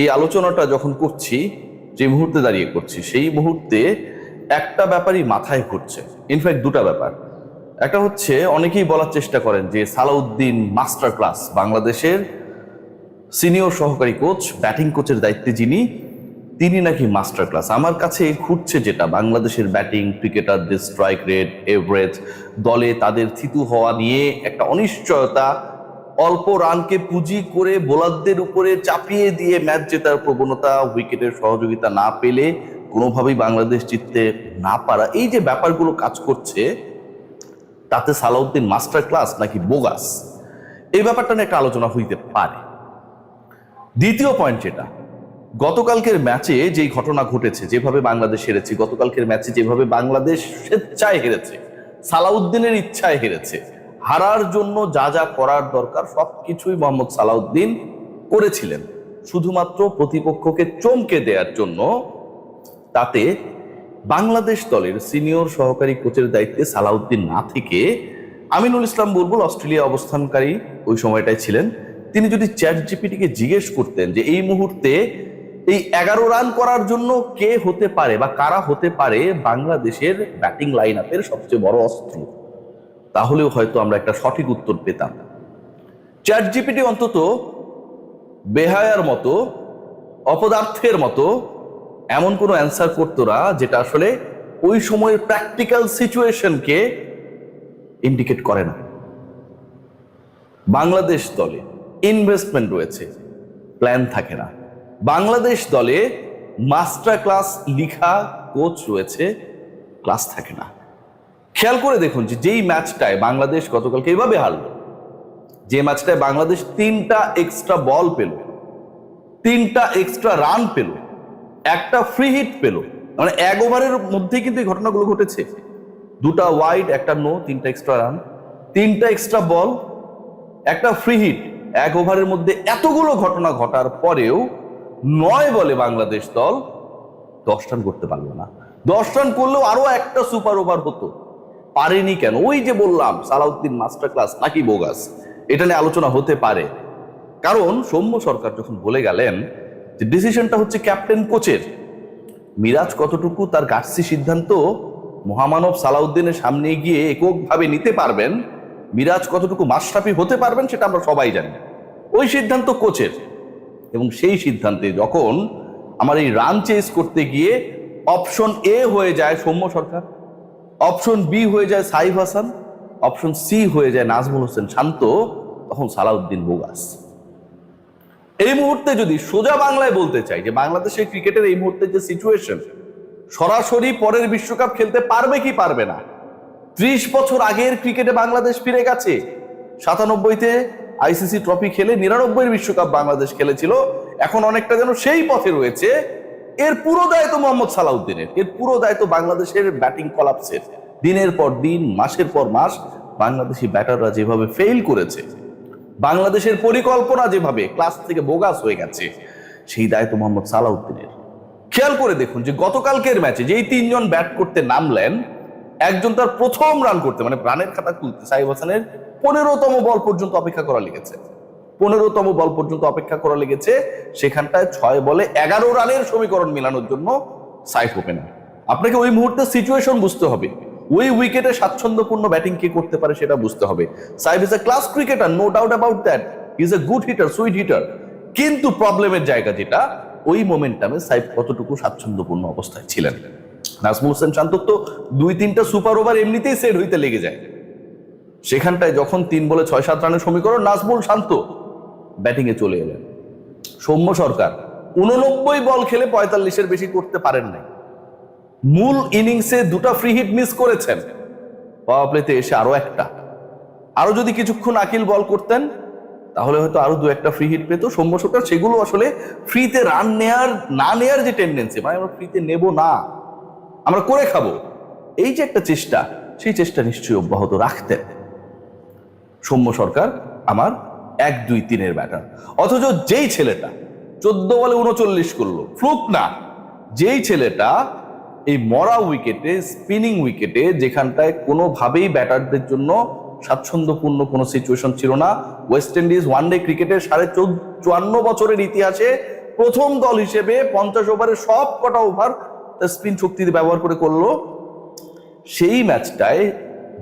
এই আলোচনাটা যখন করছি, যে মুহূর্তে দাঁড়িয়ে করছি, সেই মুহূর্তে একটা ব্যাপারই মাথায় ঘুরছে। ইনফ্যাক্ট দুটা ব্যাপার। একটা হচ্ছে, অনেকেই বলার চেষ্টা করেন যে সালাউদ্দিন মাস্টার ক্লাস, বাংলাদেশের সিনিয়র সহকারী কোচ, ব্যাটিং কোচের দায়িত্বে যিনি, তিনি নাকি মাস্টার ক্লাস। আমার কাছে ঘুরছে যেটা, বাংলাদেশের ব্যাটিং ক্রিকেটারদের স্ট্রাইক রেট, এভারেজ, দলে তাদের থিতু হওয়া নিয়ে একটা অনিশ্চয়তা অল্প রানকে পুঁজি করে বোলারদের উপরে চাপিয়ে দিয়ে ম্যাচ জেতার প্রবণতা উইকেটের সহযোগিতা না পেলে কোনোভাবেই বাংলাদেশ জিততে না পারা। এই যে ব্যাপারগুলো কাজ করছে, তাতে সালাউদ্দিন মাস্টার ক্লাস নাকি বোগাস? এই ব্যাপারটা নিয়ে একটা আলোচনা হইতে পারে। দ্বিতীয় পয়েন্ট যেটা, গতকালকের ম্যাচে যেই ঘটনা ঘটেছে, যেভাবে বাংলাদেশ হেরেছে, গতকালকের ম্যাচে যেভাবে বাংলাদেশ স্বেচ্ছায় হেরেছে, সালাউদ্দিনের ইচ্ছায় হেরেছে হারার জন্য যা যা করার দরকার সবকিছুই মোহাম্মদ সালাউদ্দিন করেছিলেন। শুধুমাত্র প্রতিপক্ষকে চমকে দেওয়ার জন্য তাতে বাংলাদেশ দলের সিনিয়র সহকারী কোচের দায়িত্বে সালাউদ্দিন না থেকে আমিনুল ইসলাম বুলবুল অস্ট্রেলিয়া অবস্থানকারী ওই সময়টায় ছিলেন। তিনি যদি চ্যাট জিপিটিকে জিজ্ঞেস করতেন যে এই মুহূর্তে এই এগারো রান করার জন্য কে হতে পারে বা কারা হতে পারে বাংলাদেশের ব্যাটিং লাইন আপের সবচেয়ে বড় অস্ত্র? তাহলেও হয়তো আমরা একটা সঠিক উত্তর পেতাম। চ্যাট জিপিটি অন্তত বেহায়ার মতো, অপদার্থের মতো এমন কোনো অ্যান্সার করতো না যেটা আসলে ওই সময়ের প্র্যাকটিক্যাল সিচুয়েশনকে ইন্ডিকেট করে না। বাংলাদেশ দলে ইনভেস্টমেন্ট রয়েছে প্ল্যান থাকে না। বাংলাদেশ দলে মাস্টার ক্লাস লিখা কোচ রয়েছে ক্লাস থাকে না। খেয়াল করে দেখুন যে যেই ম্যাচটায় বাংলাদেশ গতকালকে এভাবে হারলো, যে ম্যাচটায় বাংলাদেশ তিনটা এক্সট্রা বল পেল, তিনটা এক্সট্রা রান পেল, একটা ফ্রি হিট পেল মানে এক ওভারের মধ্যে কিন্তু এই ঘটনাগুলো ঘটেছে। দুটা ওয়াইড একটা নো তিনটা এক্সট্রা রান তিনটা এক্সট্রা বল একটা ফ্রি হিট এক ওভারের মধ্যে এতগুলো ঘটনা ঘটার পরেও নয় বলে বাংলাদেশ দল দশ রান করতে পারল না। দশ রান করলেও আরও একটা সুপার ওভার হতো। পারেনি কেন? ওই যে বললাম, সালাউদ্দিন মাস্টার ক্লাস নাকি বোগাস? এটা নিয়ে আলোচনা হতে পারে। কারণ সৌম্য সরকার যখন বলে গেলেন যে ডিসিশনটা হচ্ছে ক্যাপ্টেন কোচের, মিরাজ কতটুকু তার গাছসি সিদ্ধান্ত মহামানব সালাউদ্দিনের সামনে গিয়ে এককভাবে নিতে পারবেন, মিরাজ কতটুকু মাশরাফি হতে পারবেন সেটা আমরা সবাই জানি। ওই সিদ্ধান্ত কোচের। এবং সেই সিদ্ধান্তে যখন আমার এই রান চেস করতে গিয়ে অপশন এ হয়ে যায় সৌম্য সরকার অপশন বি হয়ে যায় সাইফ হাসান, অপশন সি হয়ে যায় নাজমুল হোসেন শান্ত, তখন সালাউদ্দিন বোগাস। এই মুহূর্তে যদি সোজা বাংলায় বলতে চাই যে বাংলাদেশের ক্রিকেটের এই মুহূর্তে যে সিচুয়েশন সরাসরি পরের বিশ্বকাপ খেলতে পারবে কি পারবে না? ত্রিশ বছর আগের ক্রিকেটে বাংলাদেশ ফিরে গেছে। সাতানব্বইতে আইসিসি ট্রফি খেলে নিরানব্বই বিশ্বকাপ বাংলাদেশ খেলেছিল। এখন অনেকটা যেন সেই পথে রয়েছে। এর পুরো দায়িত্ব মোহাম্মদ সালাউদ্দিনের। এর পুরো দায়িত্ব বাংলাদেশের ব্যাটিং কলাপসের। দিনের পর দিন, মাসের পর মাস, বাংলাদেশি ব্যাটাররা যেভাবে ফেল করেছে, বাংলাদেশের পরিকল্পনা যেভাবে ক্লাস থেকে বোগাস হয়ে গেছে, সেই দায়িত্ব মোহাম্মদ সালাউদ্দিনের। খেয়াল করে দেখুন যে গতকালকের ম্যাচে যেই তিনজন ব্যাট করতে নামলেন, একজন তার প্রথম রান করতে মানে রানের খাতা খুলতে সাইব হাসানের পনেরোতম বল পর্যন্ত অপেক্ষা করা লেগেছে। পনেরোতম বল পর্যন্ত অপেক্ষা করা লেগেছে। সেখানটায় ছয় বলে এগারো রানের সমীকরণ মেলানোর জন্য সাইফ ওপেনার। আপনাকে ওই মুহূর্তে সিচুয়েশন বুঝতে হবে। ওই উইকেটে স্বাচ্ছন্দ্যপূর্ণ ব্যাটিং কে করতে পারে সেটা বুঝতে হবে। Saif is a class cricketer no doubt about that is a good hitter sweet hitter কিন্তু প্রবলেমের জায়গা যেটা, ওই মোমেন্টামে সাইফ কতটুকু স্বাচ্ছন্দ্যপূর্ণ অবস্থায় ছিলেন? নাজমুল হোসেন শান্তর তো দুই তিনটা সুপার ওভার এমনিতেই সেট হইতে লেগে যায়। সেখানটায় যখন তিন বলে ছয় সাত রানের সমীকরণ, নাজমুল শান্ত ব্যাটিং এ চলে এলেন। সৌম্য সরকার, উননব্বই বল খেলে পঁয়তাল্লিশের বেশি করতে পারেন নাই। মূল ইনিংসে দুটা ফ্রি হিট মিস করেছেন। পাওয়ার প্লেতে এসে আরও একটা। আরও যদি কিছুক্ষণ আকিল বল করতেন, তাহলে হয়তো আরও দু একটা ফ্রি হিট পেতো। সৌম্য সরকার সেগুলো আসলে ফ্রিতে রান নেয়ার, না নেয়ার যে টেন্ডেন্সি মানে আমরা ফ্রিতে নেব না, আমরা করে খাব। এই যে একটা চেষ্টা, সেই চেষ্টা নিশ্চয়ই অব্যাহত রাখতেন। সৌম্য সরকার, আমার এক, দুই, তিনের ব্যাটার অথচ যেই ছেলেটা চোদ্দ বলে উনচল্লিশ করল, ফ্লুক না। যেই ছেলেটা এই মরা উইকেটে স্পিনিং উইকেটে যেখানটায় কোনোভাবেই ব্যাটারদের জন্য স্বাচ্ছন্দ্যপূর্ণ কোনো সিচুয়েশন ছিল না ওয়েস্ট ইন্ডিজ ওয়ান ডে ক্রিকেটের সাড়ে চুয়ান্ন বছরের ইতিহাসে প্রথম দল হিসেবে পঞ্চাশ ওভারে সব কটা ওভার স্পিন শক্তি ব্যবহার করে করল। সেই ম্যাচটায়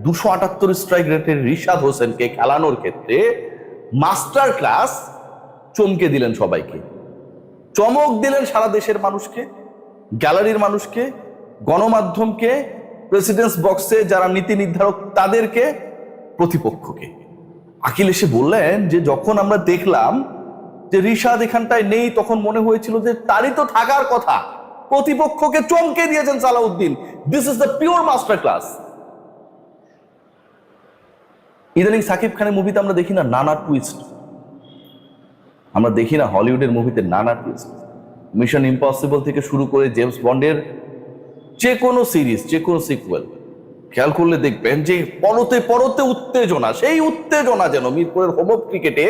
দুশো আটাত্তর স্ট্রাইক রেটের রিশাদ হোসেনকে খেলানোর ক্ষেত্রে মাস্টার ক্লাস চমকে দিলেন সবাইকে। চমক দিলেন সারা দেশের মানুষকে, গ্যালারির মানুষকে, গণমাধ্যমকে প্রেসিডেন্স বক্সে যারা নীতি নির্ধারক তাদেরকে, প্রতিপক্ষকে। আকিল এসে বললেন যে, যখন আমরা দেখলাম যে রিশাদ এখানটায় নেই, তখন মনে হয়েছিল যে তারই তো থাকার কথা। প্রতিপক্ষকে চমকে দিয়েছেন Salahuddin. This is the pure master class ইদানিং সাকিব খানের মুভিতে আমরা দেখি না নানা টুইস্ট আমরা দেখি না হলিউডের মুভিতে নানা টুইস্ট মিশন ইম্পসিবল থেকে শুরু করে জেমস বন্ডের যে কোনো সিরিজ যে কোনো সিকুয়েল খেয়াল করলে দেখবেন যে পরতে পরতে উত্তেজনা, সেই উত্তেজনা যেন মিরপুরের হোম ক্রিকেটে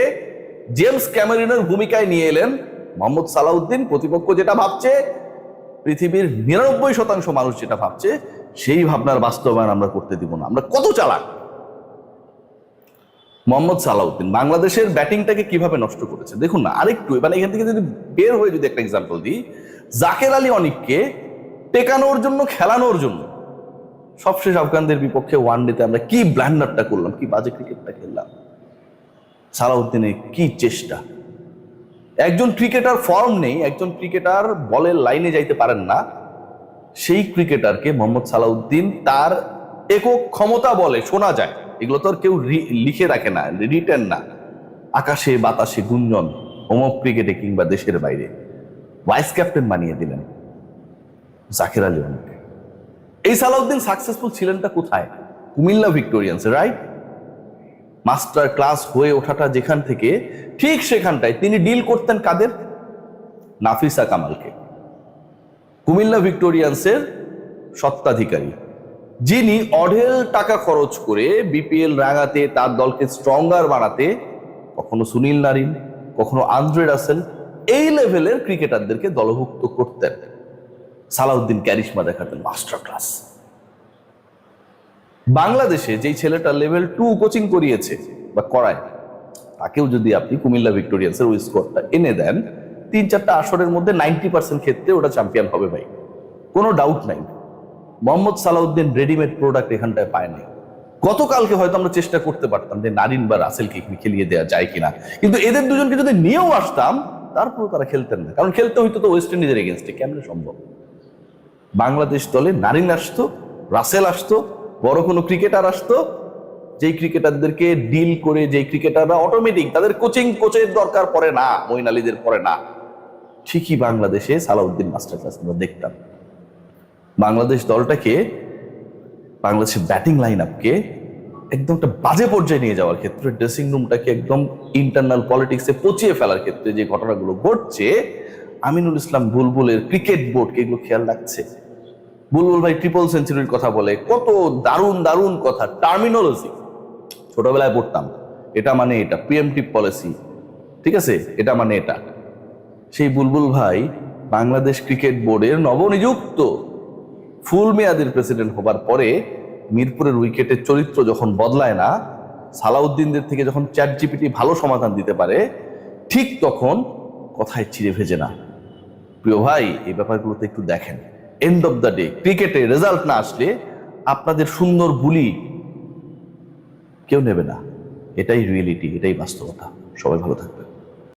জেমস ক্যামেরনের ভূমিকায় নিয়ে এলেন মোহাম্মদ সালাউদ্দিন প্রতিপক্ষ যেটা ভাবছে, পৃথিবীর নিরানব্বই শতাংশ মানুষ যেটা ভাবছে, সেই ভাবনার বাস্তবায়ন আমরা করতে দিব না। আমরা কত চালাক? মোহাম্মদ সালাউদ্দিন, বাংলাদেশের ব্যাটিংটাকে কীভাবে নষ্ট করেছে? দেখুন না, আরেকটু মানে এখান থেকে যদি বের হয়ে যদি একটা এক্সাম্পল দিই, জাকের আলী অনিককে টেকানোর জন্য, খেলানোর জন্য, সবশেষ আফগানদের বিপক্ষে ওয়ান ডেতে আমরা কি ব্ল্যান্ডারটা করলাম, কি বাজে ক্রিকেটটা খেললাম? সালাউদ্দিনের কি চেষ্টা? একজন ক্রিকেটার ফর্ম নেই, একজন ক্রিকেটার বলের লাইনে যাইতে পারেন না, সেই ক্রিকেটারকে মোহাম্মদ সালাউদ্দিন তার একক ক্ষমতা বলে, শোনা যায়। এগুলো তো আর কেউ লিখে রাখে না রিটেন না। আকাশে বাতাসে গুঞ্জন হোমক ক্রিকেটে কিংবা দেশের বাইরে। ভাইস ক্যাপ্টেন বানিয়ে দিলেন জাকির আলী অনেক এই সালাউদ্দিন সাকসেসফুল ছিলেনটা কোথায়? Comilla Victorians right master class হয়ে ওঠাটা যেখান থেকে, ঠিক সেখানটায় তিনি ডিল করতেন কাদের? নাফিসা কামালকে। কুমিল্লা ভিক্টোরিয়ান্সের সত্ত্বাধিকারী যিনি অঢেল টাকা খরচ করে বিপিএল রাঙাতে, তার দলকে স্ট্রঙ্গার বানাতে, কখনো সুনীল নারিন, কখনো আন্দ্রে রাসেল, এই লেভেলের ক্রিকেটারদেরকে দলভুক্ত করতেন। সালাউদ্দিন ক্যারিশমা দেখাতেন মাস্টার ক্লাস বাংলাদেশে যেই ছেলেটা লেভেল টু কোচিং করিয়েছে বা করায়, তাকেও যদি আপনি কুমিল্লা ভিক্টোরিয়ান্সের ওই স্কোরটা এনে দেন, তিন চারটা আসরের মধ্যে নাইনটি পার্সেন্ট ক্ষেত্রে ওটা চ্যাম্পিয়ন হবে ভাই। কোনো ডাউট নাই। মোহাম্মদ সালাউদ্দিন রেডিমেড প্রোডাক্ট এখানটায় পায়নি। গতকালকে হয়তো আমরা চেষ্টা করতে পারতাম যে নারিন বা রাসেলকে খেলিয়ে দেওয়া যায় কিনা। কিন্তু এদের দুজনকে যদি নিয়েও আসতাম, তারপরেও তারা খেলতেন না। কারণ খেলতে হইতো তো ওয়েস্ট ইন্ডিজের এগেনস্টে কেমনে সম্ভব? বাংলাদেশ দলে নারিন আসতো, রাসেল আসতো, বড় কোনো ক্রিকেটার আসতো, যেই ক্রিকেটারদেরকে ডিল করে, যেই ক্রিকেটাররা অটোমেটিক তাদের কোচিং কোচের দরকার পড়ে না, মইন আলীদের পড়ে না। ঠিকই বাংলাদেশে সালাউদ্দিন মাস্টার ক্লাস আমরা দেখতাম। বাংলাদেশ দলটাকে, বাংলাদেশের ব্যাটিং লাইন আপকে একদম একটা বাজে পর্যায়ে নিয়ে যাওয়ার ক্ষেত্রে ড্রেসিং রুমটাকে একদম ইন্টারনাল পলিটিক্সে পচিয়ে ফেলার ক্ষেত্রে যে ঘটনাগুলো ঘটছে, আমিনুল ইসলাম বুলবুলের ক্রিকেট বোর্ডকে এগুলো খেয়াল রাখছে। বুলবুল ভাই ট্রিপল সেঞ্চুরির কথা বলে, কত দারুণ দারুণ কথা টার্মিনোলজি ছোটবেলায় পড়তাম, এটা মানে এটা প্রিএমটিভ পলিসি ঠিক আছে? এটা মানে এটা। সেই বুলবুল ভাই বাংলাদেশ ক্রিকেট বোর্ডের নবনিযুক্ত। ফুল মেয়াদের প্রেসিডেন্ট হবার পরে মিরপুরের উইকেটের চরিত্র যখন বদলায় না, সালাউদ্দিনদের থেকে যখন চ্যাট জিপিটি ভালো সমাধান দিতে পারে, ঠিক তখন কথায় চিড়ে ভেজে না। প্রিয় ভাই, এই ব্যাপারগুলোতে একটু দেখেন। এন্ড অফ দ্য ডে ক্রিকেটে রেজাল্ট না আসলে আপনাদের সুন্দর বুলি কেউ নেবে না। এটাই রিয়েলিটি এটাই বাস্তবতা। সবাই ভালো থাকবেন।